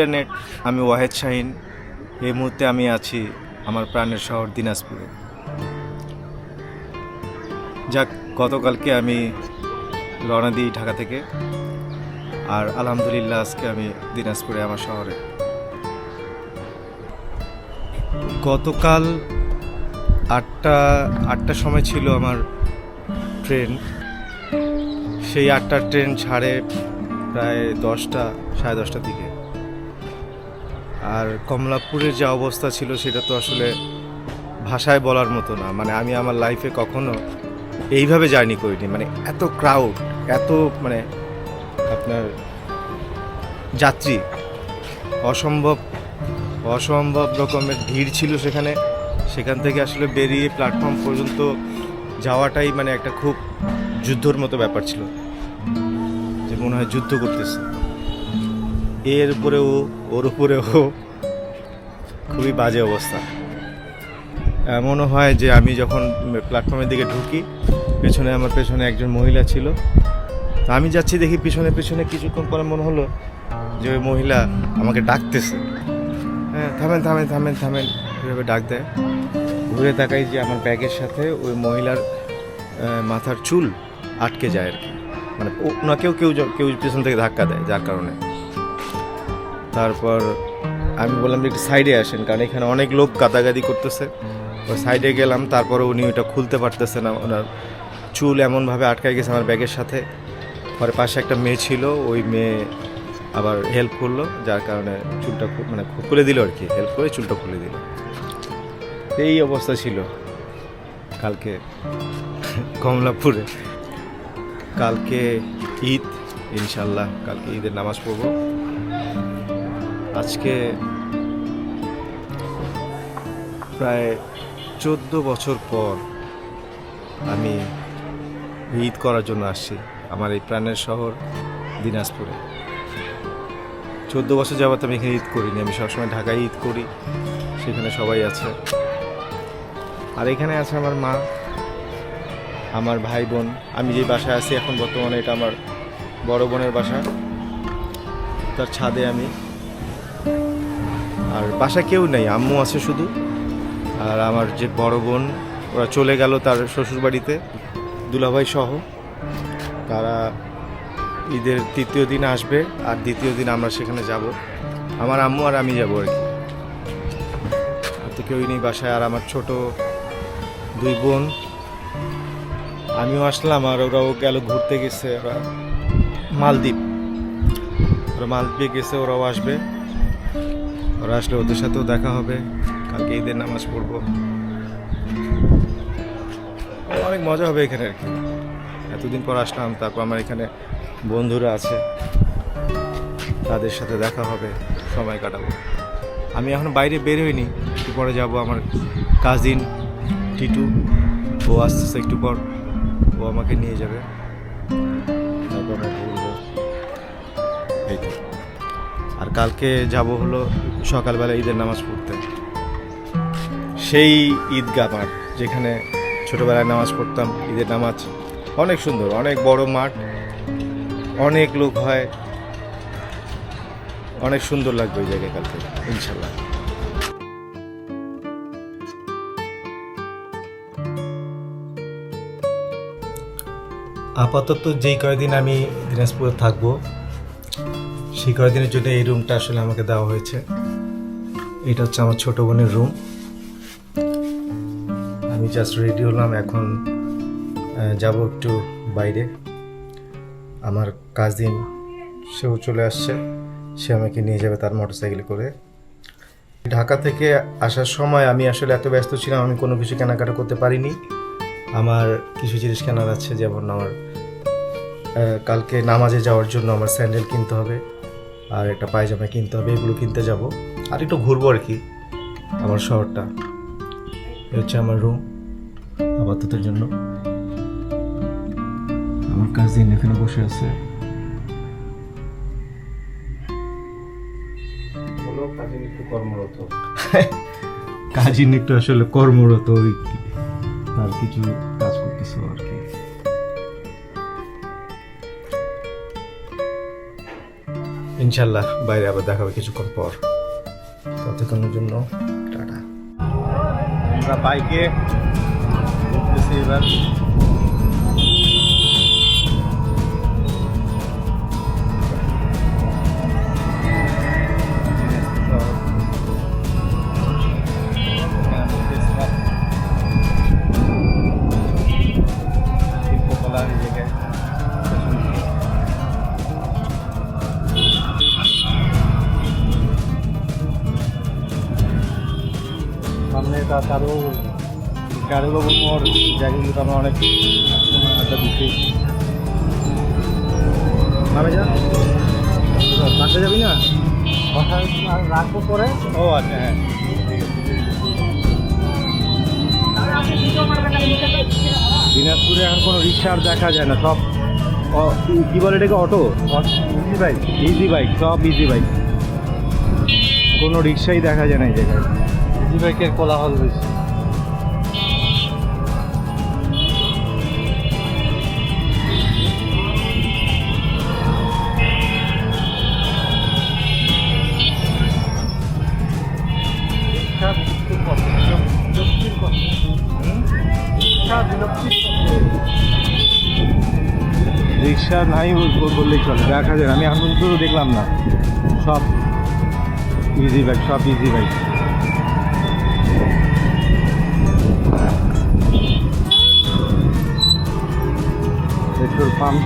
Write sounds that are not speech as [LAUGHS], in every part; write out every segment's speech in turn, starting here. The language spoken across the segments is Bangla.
ইন্টারনেট, আমি ওয়াহেদ শাহিন। এই মুহূর্তে আমি আছি আমার প্রাণের শহর দিনাজপুরে। যাক, গতকালকে আমি রওনা দিই ঢাকা থেকে। আর আলহামদুলিল্লাহ, আজকে আমি দিনাজপুরে আমার শহরে। গতকাল আটটা, আটটার সময় ছিল আমার ট্রেন। সেই আটটার ট্রেন ছাড়ে প্রায় দশটা, সাড়ে দশটার দিকে। আর কমলাপুরের যে অবস্থা ছিল সেটা তো আসলে ভাষায় বলার মতো না। মানে আমি আমার লাইফে কখনো এইভাবে জার্নি করিনি। মানে এত ক্রাউড এত মানে আপনার যাত্রী, অসম্ভব অসম্ভব রকমের ভিড় ছিল সেখানে। সেখান থেকে আসলে বেরিয়ে প্ল্যাটফর্ম পর্যন্ত যাওয়াটাই মানে একটা খুব যুদ্ধর মতো ব্যাপার ছিল। যে মনে হয় যুদ্ধ করতেছে। এর উপরেও, ওর উপরেও খুবই বাজে অবস্থা। এমনও হয় যে আমি যখন প্ল্যাটফর্মের দিকে ঢুকি, পেছনে আমার পেছনে একজন মহিলা ছিল। তো আমি যাচ্ছি দেখি পিছনে পিছনে কিছুক্ষণ পরে মনে হলো যে ওই মহিলা আমাকে ডাকতেছে। হ্যাঁ থামেন থামেন থামেন থামেন, এভাবে ডাক দেয়। ঘুরে তাকাই যে আমার ব্যাগের সাথে ওই মহিলার মাথার চুল আটকে যায় আর কি। মানে ওনাকেও কেউ কেউ পিছন থেকে ধাক্কা দেয়, যার কারণে। তারপর আমি বললাম যে একটু সাইডে আসেন, কারণ এখানে অনেক লোক গাদাগাদি করতেছে। ওই সাইডে গেলাম, তারপরে উনি ওটা খুলতে পারতেছে না, ওনার চুল এমনভাবে আটকায় গেছে আমার ব্যাগের সাথে। পরে পাশে একটা মেয়ে ছিল, ওই মেয়ে আবার হেল্প করল, যার কারণে চুলটা মানে খুলে দিল আর কি হেল্প করে চুলটা খুলে দিল। এই অবস্থা ছিল কালকে [LAUGHS] কমলাপুরে। কালকে ঈদ ইনশাল্লাহ কালকে ঈদের নামাজ পড়ব। আজকে প্রায় চোদ্দ বছর পর আমি ঈদ করার জন্য আসছি আমার এই প্রাণের শহর দিনাজপুরে। চোদ্দ বছর যাবত আমি এখানে ঈদ করিনি। আমি সবসময় ঢাকায় ঈদ করি, সেখানে সবাই আছে। আর এখানে আছে আমার মা, আমার ভাই বোন। আমি যে বাসায় আছি এখন বর্তমানে এটা আমার বড় বোনের বাসা। তার ছাদে আমি আর বাসা কেউ নেই, আম্মু আছে শুধু। আর আমার যে বড় বোন, ওরা চলে গেল তার শ্বশুরবাড়িতে, দুলাভাই সহ। তারা ঈদের তৃতীয় দিন আসবে, আর দ্বিতীয় দিন আমরা সেখানে যাব। আমার আম্মু আর আমি যাব আর কি। আর তো কেউই নেই বাসায়, আর আমার ছোট দুই বোন। আমিও আসলাম, আর ওরাও গেল ঘুরতে গেছে, ওরা মালদ্বীপ। ওরা মালদ্বীপে গেছে, ওরাও আসবে। ওরা আসলে ওদের সাথেও দেখা হবে। কালকে ঈদের নামাজ পড়ব। অনেক মজা হবে এখানে আর কি। এতদিন পর আসলাম, তারপর আমার এখানে বন্ধুরা আছে। তাদের সাথে দেখা হবে, সময় কাটাবো। আমি এখন বাইরে বের হইনি, একটু পরে যাব আমার কাজিন টিটু। ও আসতেছে একটু পর, ও আমাকে নিয়ে যাবে। তারপর এই তো। আর কালকে যাব হলো সকালবেলা ঈদের নামাজ পড়তে। সেই ঈদগাহ মাঠ যেখানে ছোটোবেলায় নামাজ পড়তাম, ঈদের নামাজ অনেক সুন্দর, অনেক বড় মাঠ, অনেক লোক হয়, অনেক সুন্দর লাগবে ওই জায়গায় কালকে, ইনশাল্লাহ। আপাতত যেই কয়দিন আমি দিনাজপুরে থাকব সেই কয়দিনের জন্য এই রুমটা আসলে আমাকে দেওয়া হয়েছে। এটা হচ্ছে আমার ছোট বোনের রুম আমি জাস্ট রেডি হলাম, এখন যাব একটু বাইরে। আমার কাজিন সেও চলে আসছে। সে আমাকে নিয়ে যাবে তার মোটরসাইকেলে করে। ঢাকা থেকে আসার সময় আমি আসলে এত ব্যস্ত ছিলাম, আমি কোনো কিছু কেনাকাটা করতে পারিনি। আমার কিছু জিনিস কেনার আছে, যেমন আমার কালকে নামাজে যাওয়ার জন্য আমার স্যান্ডেল কিনতে হবে। আর একটা পায়জামা কিনতে হবে এগুলো কিনতে যাব। আর একটু ঘুরবো আর কি আমার শহরটা। এ হচ্ছে আমার রুম আপাততের জন্য। আমার কাজিন এখানে বসে আছে। কাজিন একটু কর্মরত। [LAUGHS] কাজিন একটু আসলে কর্মরত ওই তার কিছু ইনশাল্লাহ বাইরে আবার দেখা হবে কিছুক্ষণ পর। ততক্ষণের জন্য টাটা। আমরা বাইকে এবার। তা তারও কারুবাবু মোড় জায়গাগুলো তো আমরা অনেক একটা দিচ্ছি নামে যা। বাসে যাবি না? বাসায় রাখব পরে। ও আচ্ছা হ্যাঁ। দিনাজপুরে এখন কোনো রিক্সা আর দেখা যায় না সব কি বলে এটাকে auto? Easy bike easy bike সব ইজি বাইক কোনো রিক্সাই দেখা যায় না এই জায়গায়। ইজি বাইকের কোলাহল বেশি। রিক্সা নাই বল- বললেই চলে। দেখা যায় আমি এখন পর্যন্ত দেখলাম না। সব ইজি বাইক সব ইজি বাইক পাম্প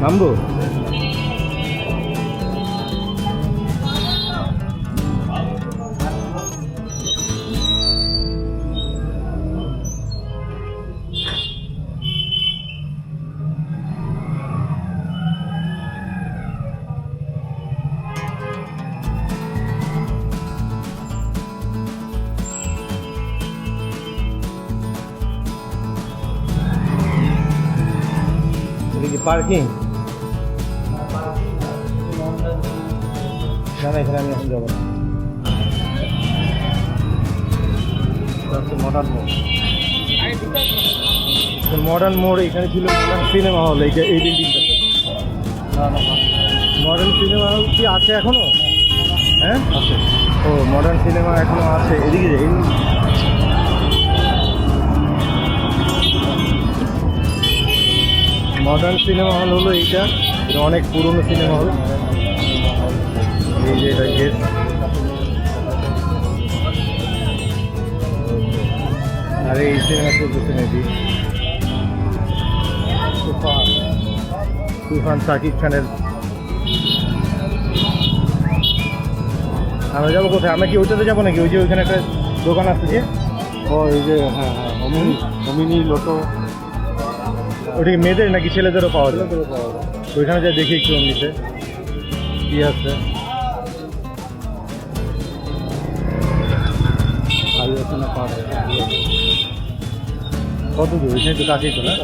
নামবো পার্কিং? না না, এখানে আমি এখন যাব না। মডার্ন মোড় মডার্ন মোড় এখানে ছিল সিনেমা হল এইটা এই বিল্ডিংটাতে মডার্ন সিনেমা হল কি আছে এখনও? হ্যাঁ? আছে। ও মডার্ন সিনেমা এখনও আছে। এদিকে যাই মডার্ন সিনেমা হল হলো এইটা। এটা অনেক পুরনো সিনেমা হল এই যে এটা গেট আর এই সিনেমা চলতেছে নাকি? তুফান সাকিব খানের। আমরা যাব কোথায়? আমরা কি ওইটাতে যাব নাকি? ওই যে ওইখানে একটা দোকান আছে যে? ও, এই যে হ্যাঁ হ্যাঁ অমিনি অমিনি লোটো। ওটা কি মেয়েদের নাকি ছেলেদেরও পাওয়া যায়? ছেলেদেরও পাওয়া যায়। ওইখানে যা দেখি একটু এমনিতে কি আছে? কত দূর? ওইখানে তো কাছেই তো না?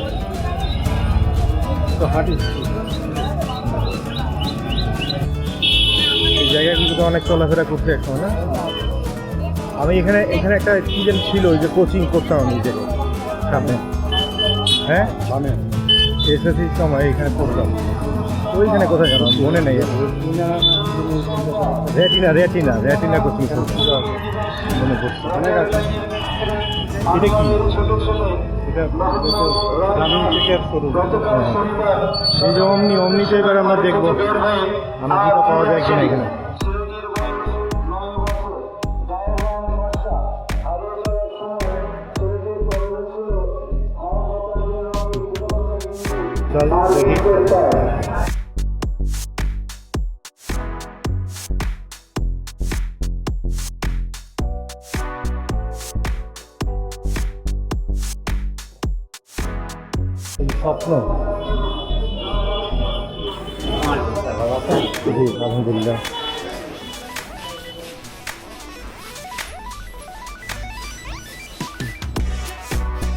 তো হাঁটি। এই জায়গাগুলো তো অনেক চলাফেরা করতে একসময় না? আমি এখানে এখানে একটা কি ছিল ওই যে কোচিং করতাম আমি জায়গায় সামনে। হ্যাঁ? বামে এসএসসির সময় এখানে পড়তাম। ওইখানে কোথায় জানো? মনে নেই। রেটিনা রেটিনা রেটিনা কোচিং মনে পড়ছে। অনেক আছে? এটা কি? এই যে অমনি অমনিতে এবার আমরা দেখব। আমরা জুতো পাওয়া যায় কিনা এখানে। 잘 여기 파프너 네, 감사드립니다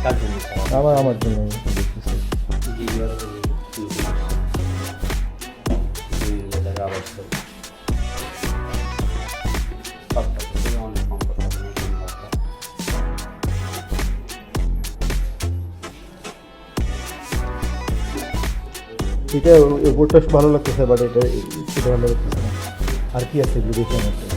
감사합니다 아마 아마 좀 এটা ওপরটা ভালো লাগতেছে বাট এটা আর কি আছে এগুলো দেখে আমার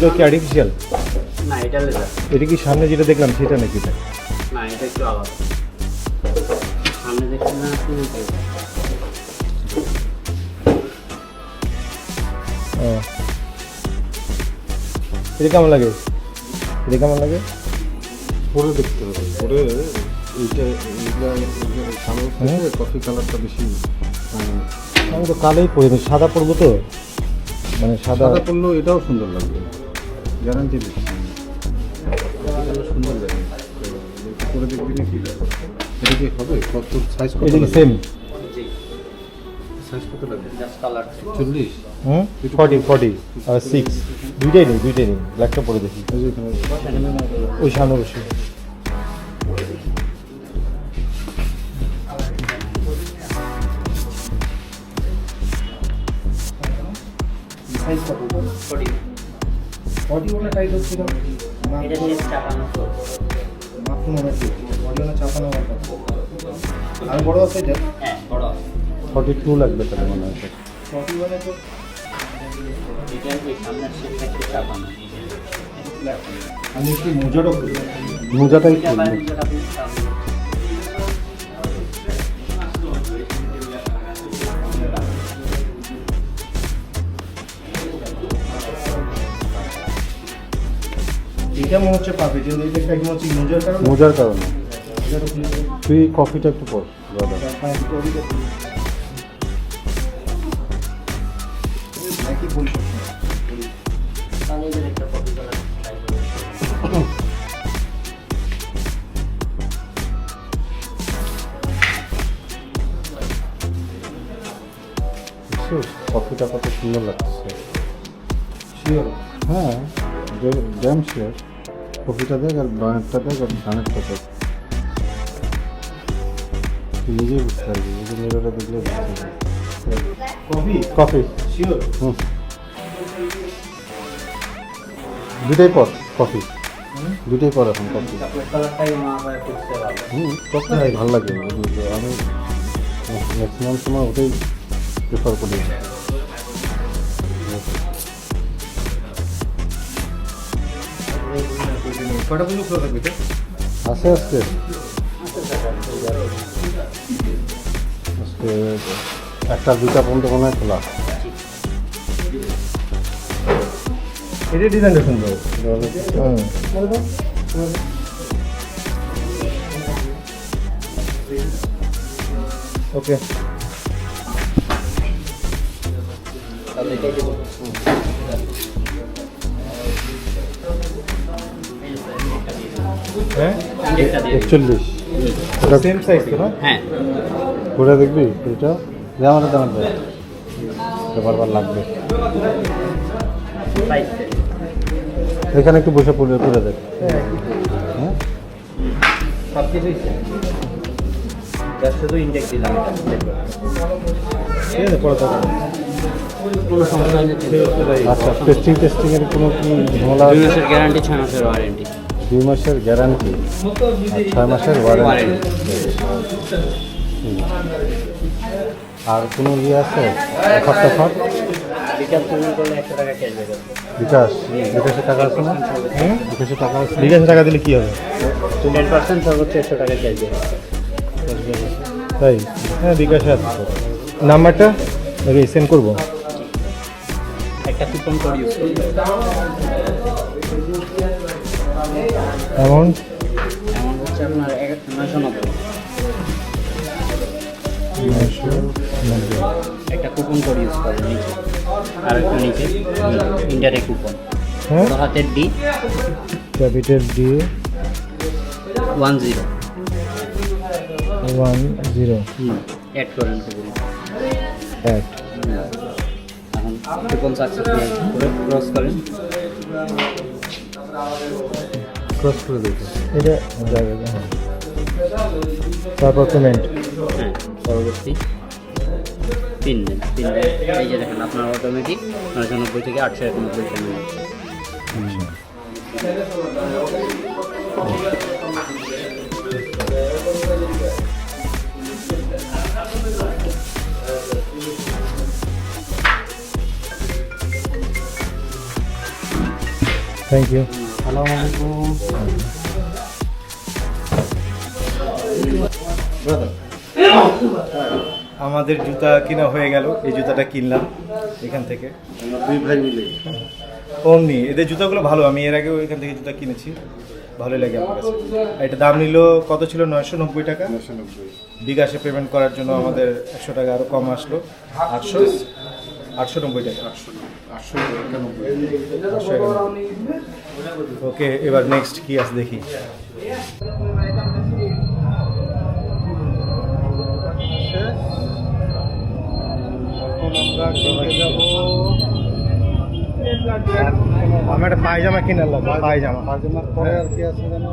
এটা কি আর্টিফিশিয়াল না এটা লেজার এটা কি সামনে যেটা দেখলাম সেটা নাকি এটা? না এটা একটু আলাদা। সামনে দেখতে না আপনি এটা কেমন লাগে? এটা কেমন লাগে? পরে দেখতে হবে। পরে এইটা সামনে কফি কালারটা বেশি মানে আমি তো কালোই পরে সাদা পরবো তো? মানে সাদা সাদা এটাও সুন্দর লাগবে। গ্যারান্টি দিচ্ছি। সুন্দর লাগে তো দেখবি নাকি এটা কি হবে কত সাইজ কত এটা? সেম সাইজ কত লাগবে চল্লিশ হুম ফর্টি ফর্টি আর সিক্স দুইটাই নেই দুইটাই নেই। ব্ল্যাকটা পরে দেখি। ওই সামনে বসে। এটা নিয়ে চাপানো। আর বড় আছে এটা? হ্যাঁ বড় লাগবে তাহলে মনে হয়। তো এটা সামনের চাপানো। আমি একটু মোজারও করি মোজাটাই এটা মনে হচ্ছে পাবে কিন্তু এটা একদম হচ্ছে মোজার কারণে? মোজার কারণে। তুই কফিটা একটু পর দাদা। হ্যাঁ, একটু একটা বুঝছিস কফিটা কত সুন্দর লাগছে। Sure. হ্যাঁ জ্যাম শিওর কফিটা দেখ আর বানেরটা দেখ আর ডানেরটা দেখ নিজেই বুঝতে পারবি এই যে মিররে দেখলে বুঝতে পারবি কফি কফি শিওর হুম দুটাই পর কফি দুটাই পর এখন কফি হুম কফি ভালো লাগে। আমি ম্যাক্সিমাম সময় ওটাই প্রেফার করি কটা পর্যন্ত খোলা থাকবে আজকে। আজকে একটা দুটা পর্যন্ত মনে হয় খোলা। এটা ডিজাইনটা সুন্দর। ওকে হ্যাঁ। একচল্লিশ। ওটা সেম সাইজ তো না? হ্যাঁ। ঘুরে দেখবি এটা যে আমার দাম দেয় এটা বারবার লাগবে। এখানে একটু বসে পড়ে পড়ে দেখ। হ্যাঁ? সব কিছুই শুধু ইন্ডেক্স দিলাম। ঠিক আছে আচ্ছা টেস্টিং টেস্টিং এর কোনো কি গ্যারান্টি ছয় মাসের ওয়ারেন্টি দুই মাসের গ্যারান্টি আর ছয় মাসের ওয়ারেন্টি আর কোনো ইয়ে আছে? অফার টফার? বিকাশ। বিকাশের টাকা আছে না? বিকাশের টাকা আছে। বিকাশ টাকা দিলে কি হবে? টেন পার্সেন্ট সর্বোচ্চ একশো টাকা ক্যাশব্যাক তাই? হ্যাঁ বিকাশে আছে। নাম্বারটা? সেন্ড করব। একটা কুপন অ্যামাউন্ট একটা কুপন কোড ইউজ করেন নিচে। আর একটু নিচে কুপন হ্যাঁ? হাতের D capital D one zero one zero add করেন কুপন এক এখন কুপন সাকসেসফুল করে ক্রস করেন। ক্রস করে দেখো এটা যাবে হ্যাঁ তারপর পেমেন্ট হ্যাঁ পরবর্তী। পিন দেন পিন দেন। এই যে দেখেন আপনার অটোমেটিক নয়শো নব্বই থেকে আটশো একানব্বই পেমেন্ট থ্যাংক ইউ আসসালামু আলাইকুম। আমাদের জুতা কিনা হয়ে গেল। এই জুতাটা কিনলাম এখান থেকে। দুই ভাই মিলে। অমনি। এদের জুতাগুলো ভালো। আমি এর আগেও এখান থেকে জুতা কিনেছি। ভালোই লাগে আমার কাছে। এটা দাম নিল কত ছিল? নয়শো নব্বই টাকা। নশো নব্বই। বিকাশে পেমেন্ট করার জন্য আমাদের একশো টাকা আরও কম আসলো। আটশো। আটশো নব্বই টাকা। আটশো। ওকে এবার নেক্সট কি আছে দেখি। আমরা একটা পায়জামা কিনার লাগবে পায়জামা। পাজামার পরে আর কি আছে জানো?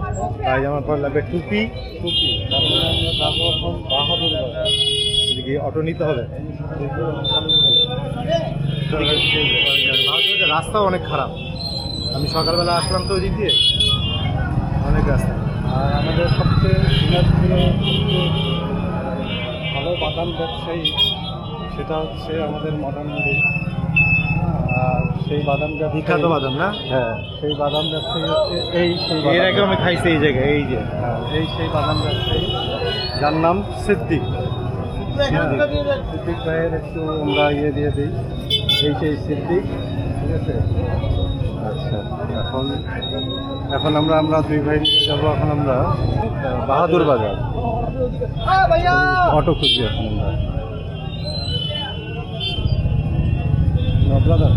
পায়জামার পর লাগবে টুপি। টুপি। তারপরে বাহাদুর এদিকে অটো নিতে হবে। রাস্তাও অনেক খারাপ। আমি সকালবেলা আসলাম তো ওই দিক দিয়ে। অনেক রাস্তা। আর আমাদের সবচেয়ে ভালো বাদাম ব্যবসায়ী সেটা হচ্ছে আমাদের মডার্ন মুড়ি। আর সেই বাদাম বিখ্যাত বাদাম না? হ্যাঁ সেই বাদাম ব্যবসায়ী হচ্ছে এই সেই এর বাদাম আগে আমি খাইছি এই জায়গায় এই যে। হ্যাঁ, এই সেই বাদাম ব্যবসায়ী। যার নাম সিদ্দিক। সিদ্দিক ভাইয়ের একটু আমরা ইয়ে দিয়ে দিই এই সেই সিদ্দিক ঠিক আছে আচ্ছা এখন এখন আমরা আমরা দুই ভাই নিয়ে যাব এখন আমরা বাহাদুর বাজার অটো খুঁজছি এখন আমরা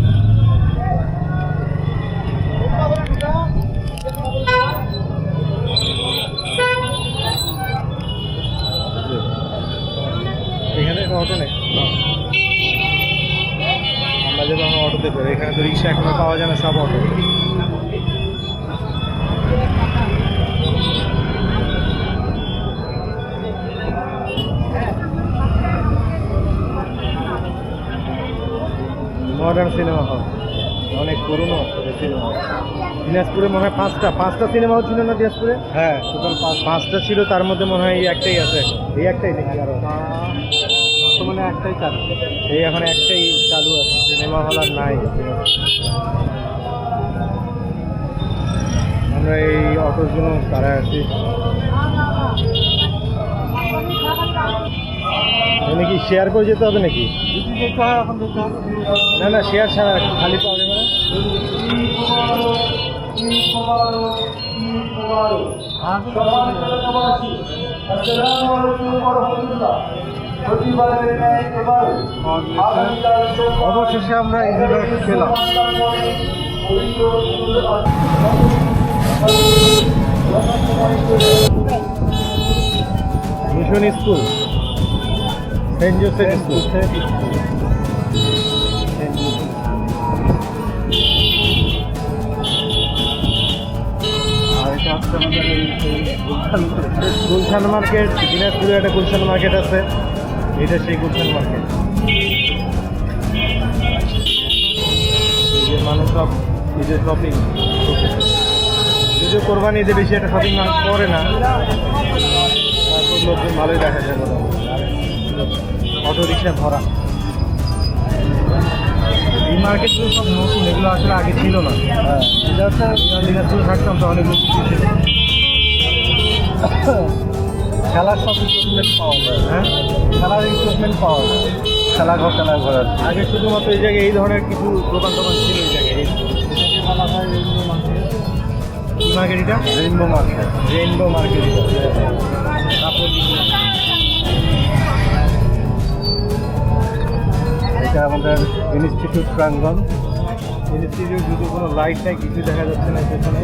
অটো নেই? আমরা যাব আমরা অটোতে করে এখানে তো রিক্সা এখনও পাওয়া যায় না সব অটো মডার্ন সিনেমা হল অনেক পুরনো সিনেমা হল দিনাজপুরে মনে হয় পাঁচটা। পাঁচটা সিনেমা হল ছিল না দিনাজপুরে? হ্যাঁ। টোটাল পাঁচটা ছিল তার মধ্যে মনে হয় এই একটাই আছে। এই একটাই নাকি আরও। বর্তমানে একটাই চালু এই এখন একটাই চালু আছে সিনেমা হল আর নাই আমরা এই অটোর জন্য আছি এখানে কি শেয়ার করে যেতে হবে নাকি না না শেয়ার ছাড়া খালি পাওয়া যাবে না অবশেষে আমরা এই জায়গায় পেলাম mission school Saint Joseph school. Gulshan market দিনাজপুরে একটা গুলশান মার্কেট আছে। এটা সেই গুলশান মার্কেট মানুষ সব ঈদের শপিং যদিও কোরবানি ঈদে বেশি একটা শপিং মানুষ করে না তারপর লোকজন ভালোই দেখা যায় অটো রিক্সা ভরা। এই মার্কেটগুলো সব নতুন এগুলো আসলে আগে ছিল না। হ্যাঁ। থাকতাম এগুলো কিছু ছিল। খেলার সব ইকুইপমেন্ট পাওয়া যায় হ্যাঁ? খেলার ইকুইপমেন্ট পাওয়া যায়। খেলা ঘর খেলা ঘর আগে শুধুমাত্র এই জায়গায় এই ধরনের কিছু দোকান টোকান ছিল এই জায়গায় বলা হয় রেইনবো মার্কেট মার্কেট এটা রেইনবো মার্কেট রেইনবো মার্কেট কাপড় এটা আমাদের ইনস্টিটিউট প্রাঙ্গন ইনস্টিটিউট যদি কোনো লাইট নাই কিছু দেখা যাচ্ছে না সেখানে।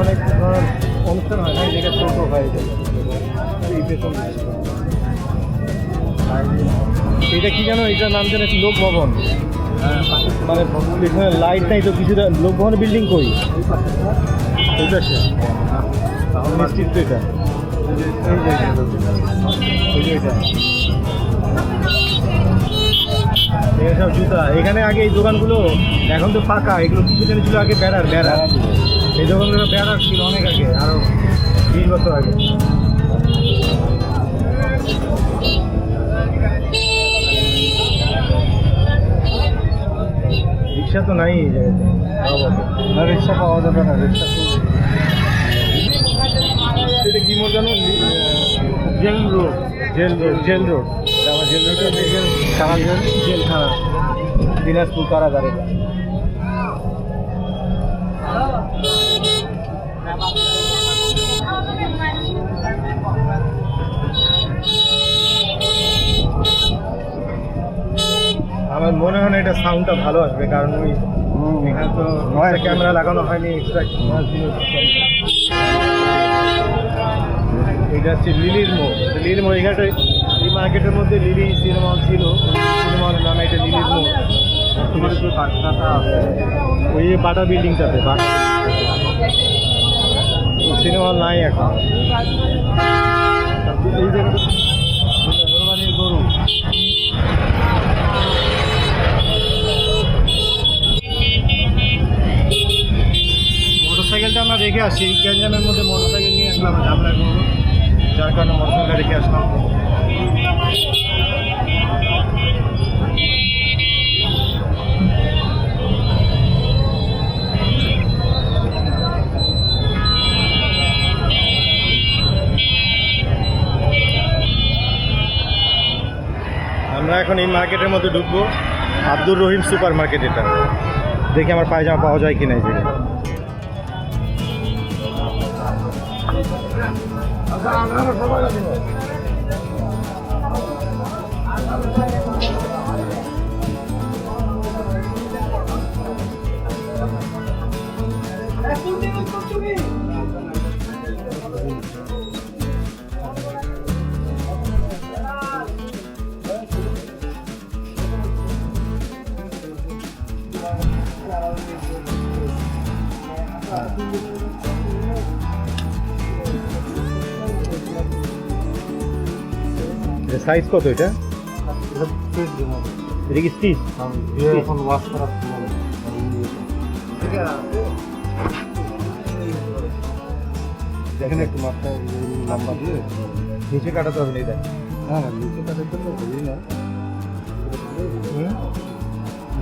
অনেক ধরনের অনুষ্ঠান হয় না এই জায়গায় ছোটো হয়ে যায় এই পেছন এটা কি জানো? এটার নাম যেন কি লোক ভবন। মানে এখানে লাইট নাই তো কিছু লোক ভবনের বিল্ডিং কই? ওই পাশে নিশ্চিত তো এটা। এখানে সব জুতা। এখানে আগে এই দোকানগুলো এখন তো ফাঁকা। এগুলো কিছু দিন ছিল আগে বেড়ার বেড়ার এই দোকানগুলো বেড়ার ছিল অনেক আগে আরও বিশ বছর আগে। রিক্সা তো নাই এই জায়গাতে। না রিক্সা পাওয়া যাবে না রিক্সা এটা কি মোড় জানো jail road. Jail road. Jail road. আমার জেল রোডে জেল। কারাগার জেলখানা দিনাজপুর কারাগারে। আমার মনে হয় না এটা সাউন্ডটা ভালো আসবে কারণ ওই এখানে তো ক্যামেরা লাগানো হয়নি এক্সট্রা এটা হচ্ছে লিলির মোড় লিলির মোড় এখানটা এই মার্কেটের মধ্যে লিলি সিনেমা হল ছিল। সিনেমা হলের নামে এটা লিলির মোড় তোমার আছে। ওই বাটা বিল্ডিংটাতে বাটা সিনেমা হল নাই এখন। এই জায়গাটা গরু। আমরা রেখে আসি, এই গ্যাঞ্জামের মধ্যে মোটরসাইকেল নিয়ে আসলাম ঝামেলা করব। যার কারণে মোটরসাইকেলটা রেখে আসলাম। আমরা এখন এই মার্কেটের মধ্যে ঢুকবো, আব্দুর রহিম সুপার মার্কেট এটা। দেখি আমার পায়জামা পাওয়া যায় কিনা এই জায়গায়। আচ্ছা আপনারা সবাই সাইজ কত এটা? এটা কি স্টিচ এখন ওয়াশ করা দেখেন একটু মাত্রা লম্বা দিয়ে। নিচে কাটাতে হবে না এটা? হ্যাঁ নিচে জন্য বলি না।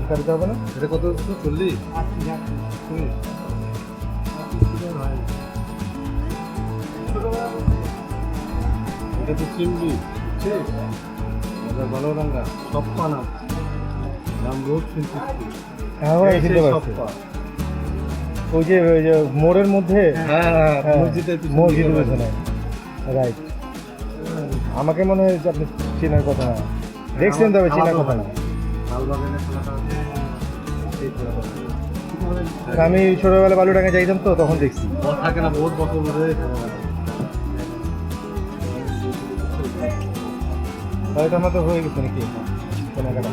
কাটাতে হবে না? এটা কত হচ্ছে? চল্লিশ? এটা তো রোড শুনছিস হ্যাঁ ভাই, চিনতে পারছি ওই যে ওই যে মোড়ের মধ্যে? হ্যাঁ হ্যাঁ, মসজিদের পিছনে পেছনে। রাইট আমাকে মনে হয় আপনি চেনার কথা না। দেখছেন তবে চেনার কথা না। আমি ছোটবেলা বালুডাঙ্গে যাইতাম তো তখন দেখছি। থাকে না বহুত বছর ধরে। তাহলে তো হয়ে গেছে নাকি কেনাকাটা।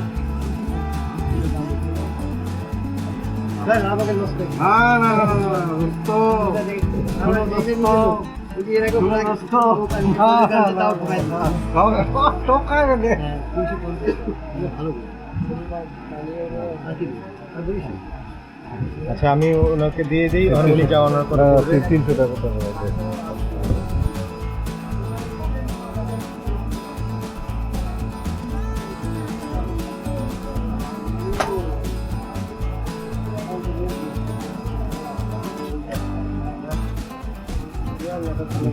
আচ্ছা আমি ওনাকে দিয়ে দিই আর উনি যা অনার করে তিনশো টাকা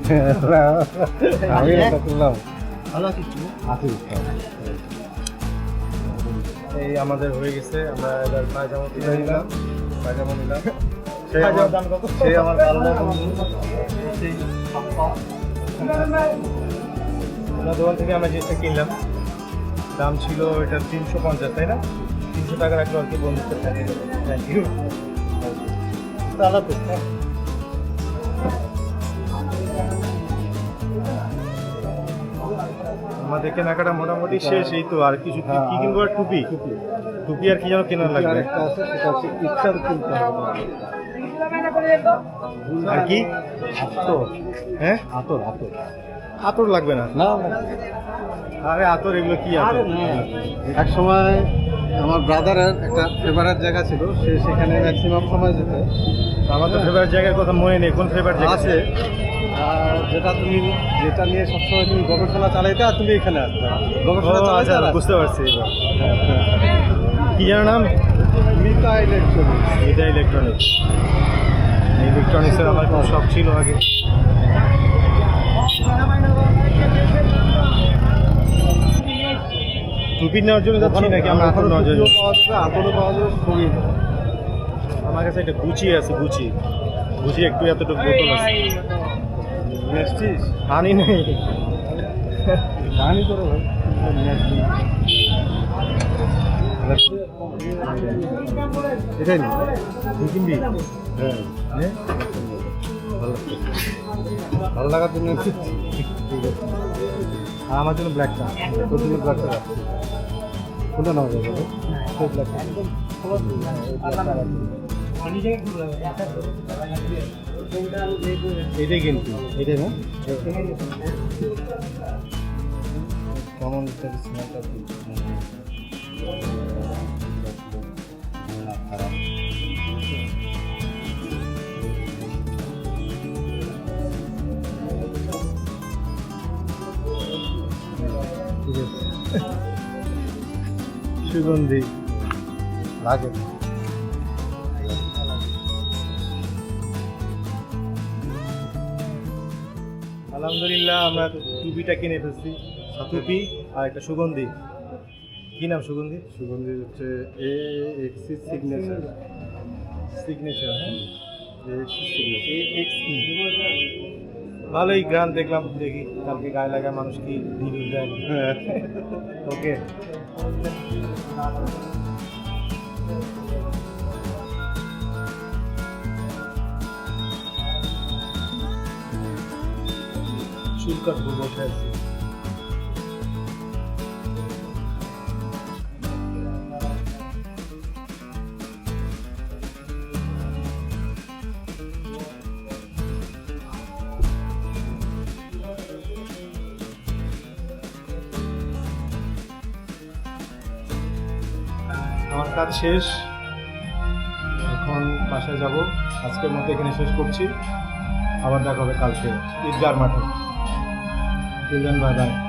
আমি এটা করলাম এই আমাদের হয়ে। গেছে আমরা এবার পায়জামা কিনে নিলাম পায়জামা নিলাম দোকান থেকে আমরা জিনিসটা কিনলাম দাম ছিল এটা তিনশো পঞ্চাশ তাই না তিনশো টাকা রাখল আর কি বন্ধুত্ব থ্যাংক ইউ চালাতে আমাদের কেনাকাটা মোটামুটি শেষ এই তো। আর কিছু কি- কিনবো? আর টুপি। টুপি আর কি যেন কেনার লাগবে? আর কি? আতর। হ্যাঁ? আতর আতর। আতর লাগবে না? না আরে আতর এগুলো কি আছে এক সময় আমার ব্রাদারের একটা ফেভারেট জায়গা ছিল সে সেখানে ম্যাক্সিমাম সময় যেত। আমার তো ফেভারিট জায়গার কথা মনে নেই কোন ফেভারিট জায়গা? আছে। আর যেটা তুমি যেটা নিয়ে সবসময় তুমি গবেষণা চালাইতে আর তুমি এখানে আসতে গবেষণা আচ্ছা বুঝতে পারছি এবার। কি যেন নাম? মিতা ইলেকট্রনিক্স এটা ইলেকট্রনিক্স ইলেকট্রনিক্সের আমার খুব শখ ছিল আগে। টুপি নেওয়ার জন্য যাচ্ছি নাকি? আমরা আতর নেওয়ার জন্য পাওয়া যাবে আতরও পাওয়া যাবে সবই আমার কাছে একটা গুচি আছে গুচি গুচি একটু এতটুকু বোতল আছে। নেসছিস আনি নেই। জানি ভাই এটাই না তুই কিনবি? ভালো লাগার জন্য আমার জন্য ব্ল্যাকটা তোর জন্য ব্ল্যাকটা কোনটা নেওয়া? ব্ল্যাকটা এটাই কিন্তু এটাই না? কেমন আছে। সুগন্ধি। লাগে আলহামদুলিল্লাহ আমরা টুপিটা কিনে ফেলছি টুপি আর একটা সুগন্ধি। কি নাম সুগন্ধি? সুগন্ধি হচ্ছে এ এক্সি সিগনেচার সিগনেচার হ্যাঁ? ভালোই গান দেখলাম দেখি কালকে গায়ে লাগা মানুষ কি রিভিউ দেয়। হ্যাঁ। ওকে চুল কাটবো বসে আমার কাজ শেষ। এখন বাসায় যাব। আজকের মতো এখানে শেষ করছি। আবার দেখা হবে কালকে ঈদগার মাঠে। Till then, bye bye.